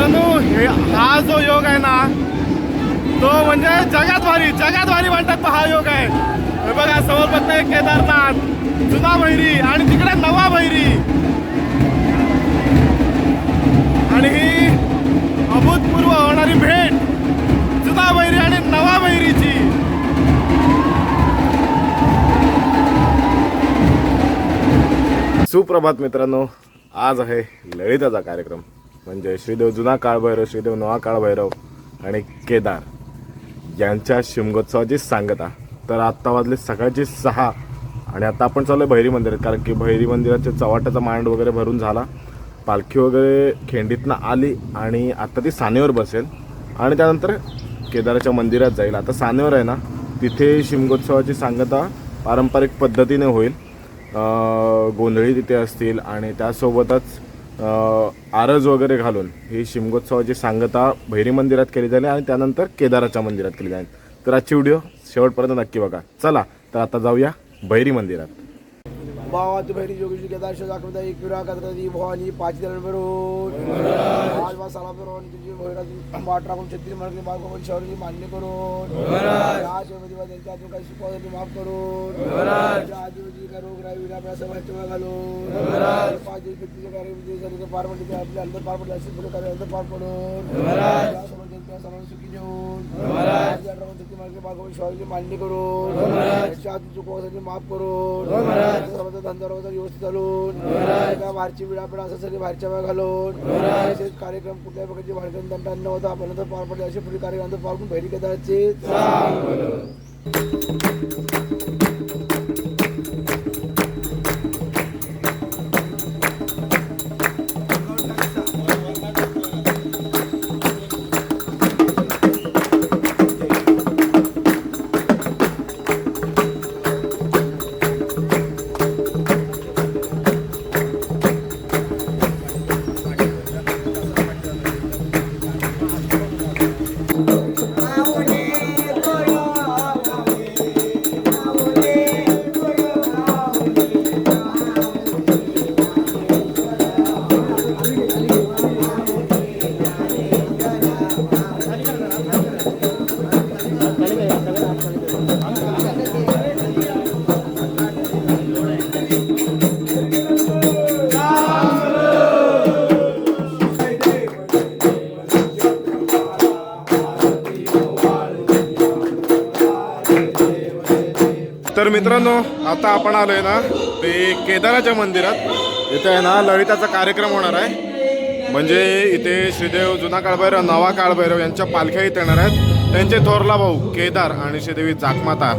मित्रांनो हे हा जो योग आहे ना तो म्हणजे जगात भारी जगात भारी म्हणतात हा योग आहे. हे बघा समोर बघताय केदारनाथ जुना भैरी आणि तिकडे नवा भैरी. आणि ही अभूतपूर्व होणारी भेट जुना भैरी आणि नवा भैरीची. सुप्रभात मित्रांनो आज आहे ललिताचा कार्यक्रम. म्हणजे श्रीदेव जुना काळभैरव श्रीदेव नवा काळभैरव आणि केदार यांच्या शिमगोत्सवाची सांगता. तर आत्ता वाजले सकाळचे सहा आणि आता आपण चालू आहे भैरी मंदिरात कारण की भैरी मंदिराच्या चवाट्याचा मांड वगैरे भरून झाला. पालखी वगैरे खेंडीतनं आली आणि आता ती सानेवर बसेल आणि त्यानंतर केदाराच्या मंदिरात जाईल. आता सानेवर आहे ना तिथे शिमगोत्सवाची सांगता पारंपरिक पद्धतीने होईल. गोंधळी तिथे असतील आणि त्यासोबतच आरज वगैरे घालून ही शिमगोत्सवाची सांगता भैरी मंदिरात केली जाईल आणि त्यानंतर केदाराच्या मंदिरात केली जाईल. तर आजची व्हिडिओ शेवटपर्यंत नक्की बघा. चला तर आता जाऊया भैरी मंदिरात. जोगेश्वर केदार दाखवता एक विरा कदरती भवानी पाच दरण भरून आज बा साला भरून तुझी भैराची वाट राखून छत्तीस मडकली माफ करून शहराची मान्य करून बा त्यांच्या हातून काही शिकवायसाठी माफ करून आजीबाजी का रोग राही विना आपल्या सभा घालून पाच दिवस व्यक्तीचे कार्य विजय पार पडले आपल्या अंतर पार पडले असे पुढे कार्य अंतर पार पडून सुखी देऊन छत्तीस मडकली माफ करून शहराची मान्य करून हातून चुकवासाठी माफ करून सर्वांचा धंदा रोजगार व्यवस्थित चालून. त्या बाहेरची विडापिडा असं सगळे बाहेरच्या वेळा घालून. तसेच कार्यक्रम कुठल्याही प्रकारची भाडकन दंडा न होता आपण नंतर पार पडले. असे पुढे कार्यक्रम पार पडून बहिरी केदारचे. तर मित्रांनो आता आपण आलो आहे ना ते केदाराच्या मंदिरात. इथे आहे ना ललिताचा कार्यक्रम होणार आहे. म्हणजे इथे श्रीदेव जुना काळभैरव नवा काळभैरव यांच्या पालख्या इथे येणार आहेत. त्यांचे थोरला भाऊ केदार आणि श्रीदेवी जाकमाता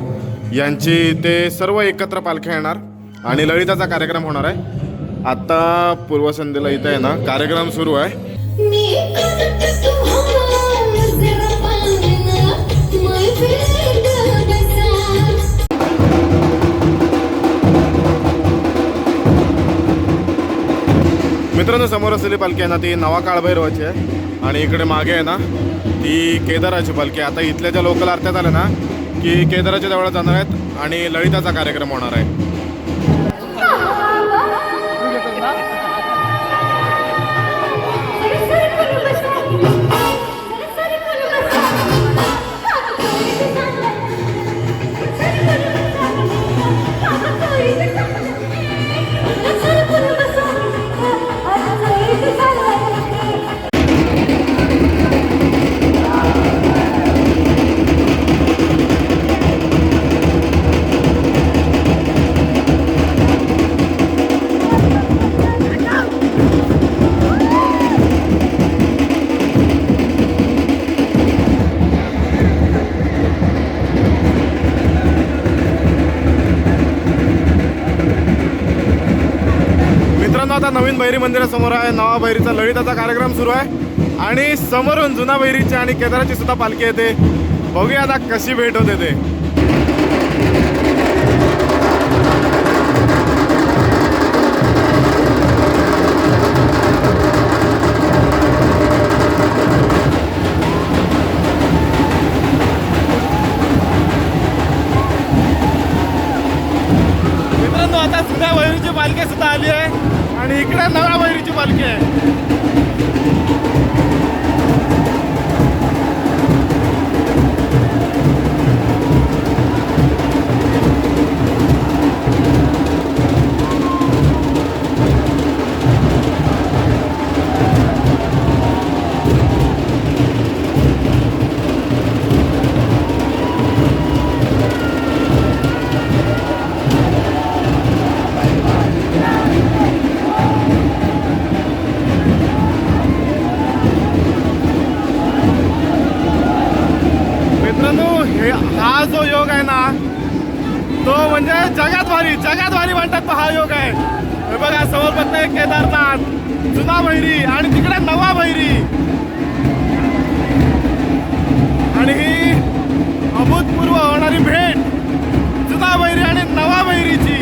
यांची इथे सर्व एकत्र पालख्या येणार आणि ललिताचा कार्यक्रम होणार आहे. आत्ता पूर्वसंध्येला इथे आहे ना कार्यक्रम सुरू आहे. मित्रांनो समोर असलेली पालखी आहे ना ती नवा काळभैरवाची आहे आणि इकडे मागे आहे ना ती केदाराची पालखी आहे. आता इथल्या ज्या लोकल आरत्यात आल्या ना की केदाराच्या जवळ जाणार आहेत आणि ललिताचा कार्यक्रम होणार आहे भैरी मंदिरासमोर आहे. नवा भैरीचा ललिताचा कार्यक्रम सुरू आहे. आणि समोरून जुना भैरीची आणि केदाराची सुद्धा पालखी येते. बघूया आता कशी भेट होते ते. मित्रांनो आता जुन्या भैरीची पालखी सुद्धा आली आहे. आणि इकडे नळावैरीची पालखी आहे. समोर केदारनाथ. जुना भैरी आणि तिकडे नवा भैरी आणि ही अभूतपूर्व होणारी भेट जुना भैरी आणि नवा भैरीची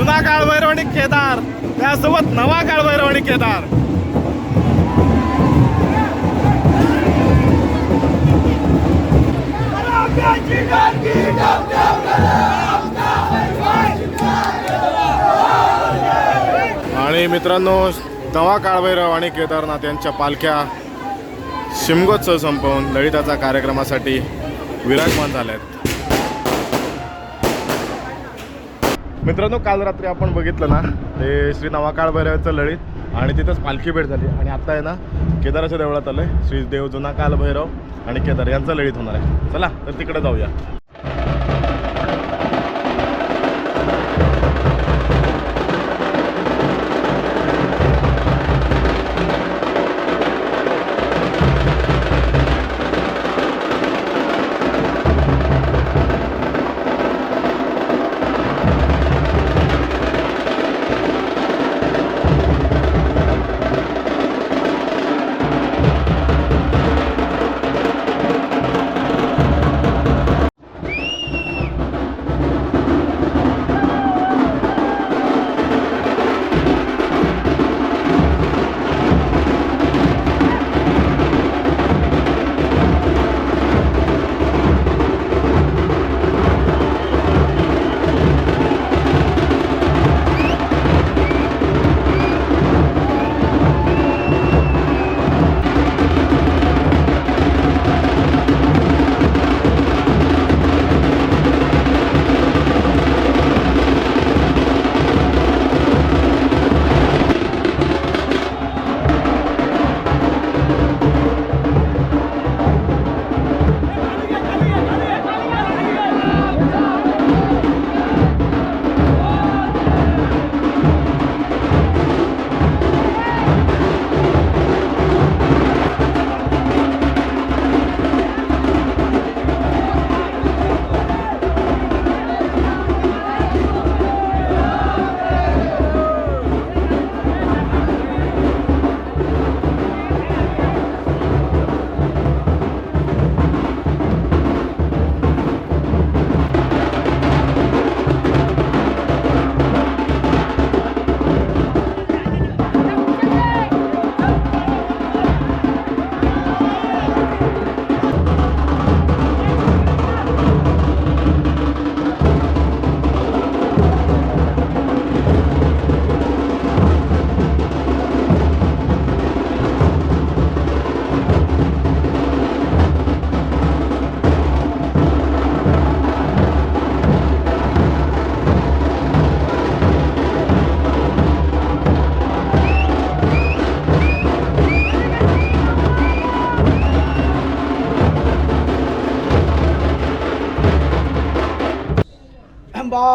जुना काळभैरव आणि केदार त्यासोबत नवा काळभैरव आणि केदार. आणि मित्रांनो नवा काळभैरव आणि केदारनाथ यांच्या पालख्या शिमगोत्सव संपवून ललिताचा कार्यक्रमासाठी विराजमान झाल्या आहेत मित्रांनो काल रात्री आपण बघितलं ना ते श्री नवाकाळ भैरवाचं लढीत आणि तिथंच पालखी भेट झाली. आणि आता आहे ना केदाराच्या देवळात आलंय. श्री देव जुना काल भैरव आणि केदार यांचं लढीत होणार आहे. चला तर तिकडे जाऊया.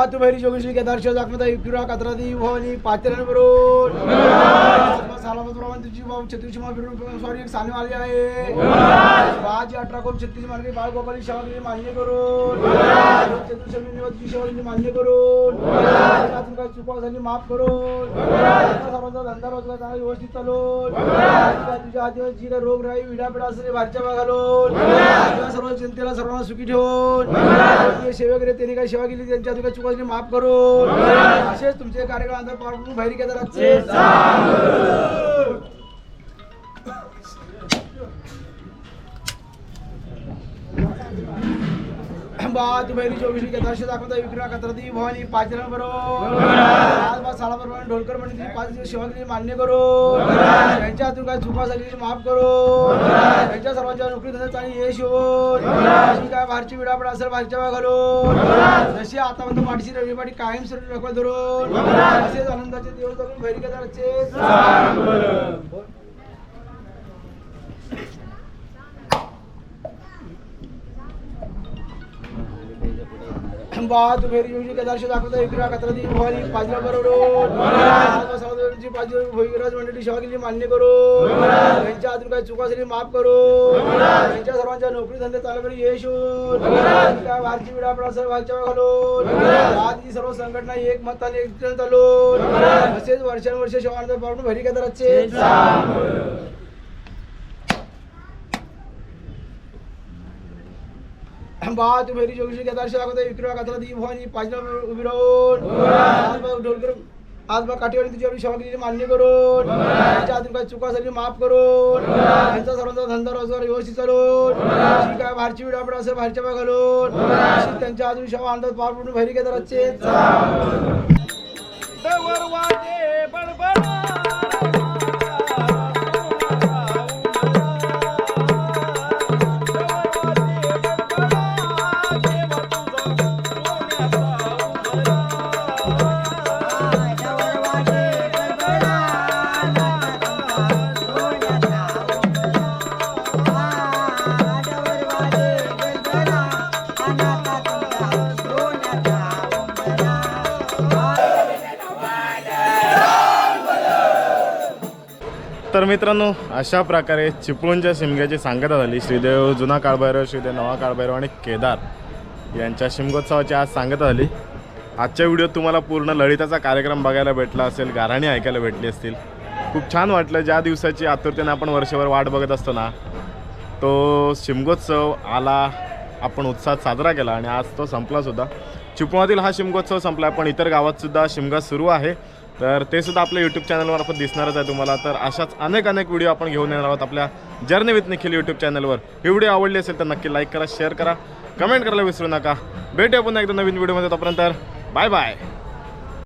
बा तू भैरी जोगेश्वरी केदार शिव दाखवता इकुरा कात्रादी भवानी पातेरण बरोबर प्रमाण तुझी भाऊ छत्तीस मा फिरून सॉरी एक साने आली आहे. बाजी अठरा कोण छत्तीस मार्गे बाळ गोपाली शेवागिरी मान्य करून. चतुर्शमी निवडची शेवागिरी मान्य करून. तुमका चुका झाली माफ करून. सर्वांचा धंदा रोजगार चांगला व्यवस्थित चालून. तुझ्या हाती जी रोग राही विडापिडा असेल भारच्या भागालून सर्व जनतेला सर्वांना सुखी ठेवून. सेवा केली त्यांनी काही सेवा केली त्यांच्या तुझ्या चुका झाली माफ करून असेच तुमचे कार्यक्रम पार बाहेर केदाराचे बा तू भैरी चोवीस केदारशे दाखवता विक्रा कत्राती भवानी पाच जण बरोबर. आज बा साला सालाप्रमाणे ढोलकर मंडळी पाच दिवस सेवा केली मान्य करून त्यांच्या हातून काय चुका झाली ती माफ करून त्यांच्या सर्वांच्या नोकरी धंद्यात आणि यश अशी काय बाहेरची विडापड असेल बाहेरच्या घालून जशी आतापर्यंत पाठीशी रवी पाठी कायम सुरू रखवत धरून. असेच आनंदाचे दिवस धरून भैरी केदाराचे. बा तू फेरी योजना केदारश दाखवता एकरा कत्राती भवानी पाचला बरोबर पाच भोईराज मंडळी सेवा मान्य करून त्यांच्या हातून काही चुका झाली माफ करून त्यांच्या सर्वांच्या नोकरी धंदे चालवली यश होऊन काय भारची विडा सर भागच्या घालून आधी सर्व संघटना एक मताने एक चालून असेच वर्षानुवर्ष सेवा भरी केदाराचे बा तू फेरी जोगशी केदार दाखवता विक्रा कचरा दी भवानी पाचला उभी राहून आज बा ढोलकर आज बा काठीवाडी तुझी एवढी सेवा केली मान्य करून त्यांच्या हातून काही चुका झाली माफ करून त्यांचा सर्वांचा धंदा रोजगार व्यवस्थित चालून जी काय बाहेरची विडापड असेल बाहेरच्या बाय घालून त्यांच्या हातून सेवा आणतात पार पडून भैरी केदाराचे तर मित्रांनो अशा प्रकारे चिपळूणच्या शिमग्याची सांगता झाली. श्रीदेव जुना काळभैरव श्रीदेव नवा काळभैरव आणि केदार यांच्या शिमगोत्सवाची आज सांगता झाली. आजच्या व्हिडिओत तुम्हाला पूर्ण ललिताचा कार्यक्रम बघायला भेटला असेल गाराणी ऐकायला भेटली असतील. खूप छान वाटलं. ज्या दिवसाची आतुरतेने आपण वर्षभर वाट बघत असतो ना तो शिमगोत्सव आला आपण उत्साहात साजरा केला आणि आज तो संपला सुद्धा. चिपळूणातील हा शिमगोत्सव संपला पण इतर गावातसुद्धा शिमगा सुरू आहे. तर ते सुद्धा आपल्या यूट्यूब चॅनलमार्फत दिसणारच आहे तुम्हाला. तर अशाच अनेक अनेक व्हिडिओ आपण घेऊन येणार आहोत आपल्या जर्नी विथ निखिल यूट्यूब चॅनलवर ही व्हिडिओ आवडली असेल तर नक्की लाईक करा शेअर करा. कमेंट करायला विसरू नका. भेटूया पुन्हा एकदा नवीन व्हिडिओमध्ये तोपर्यंत. Bye bye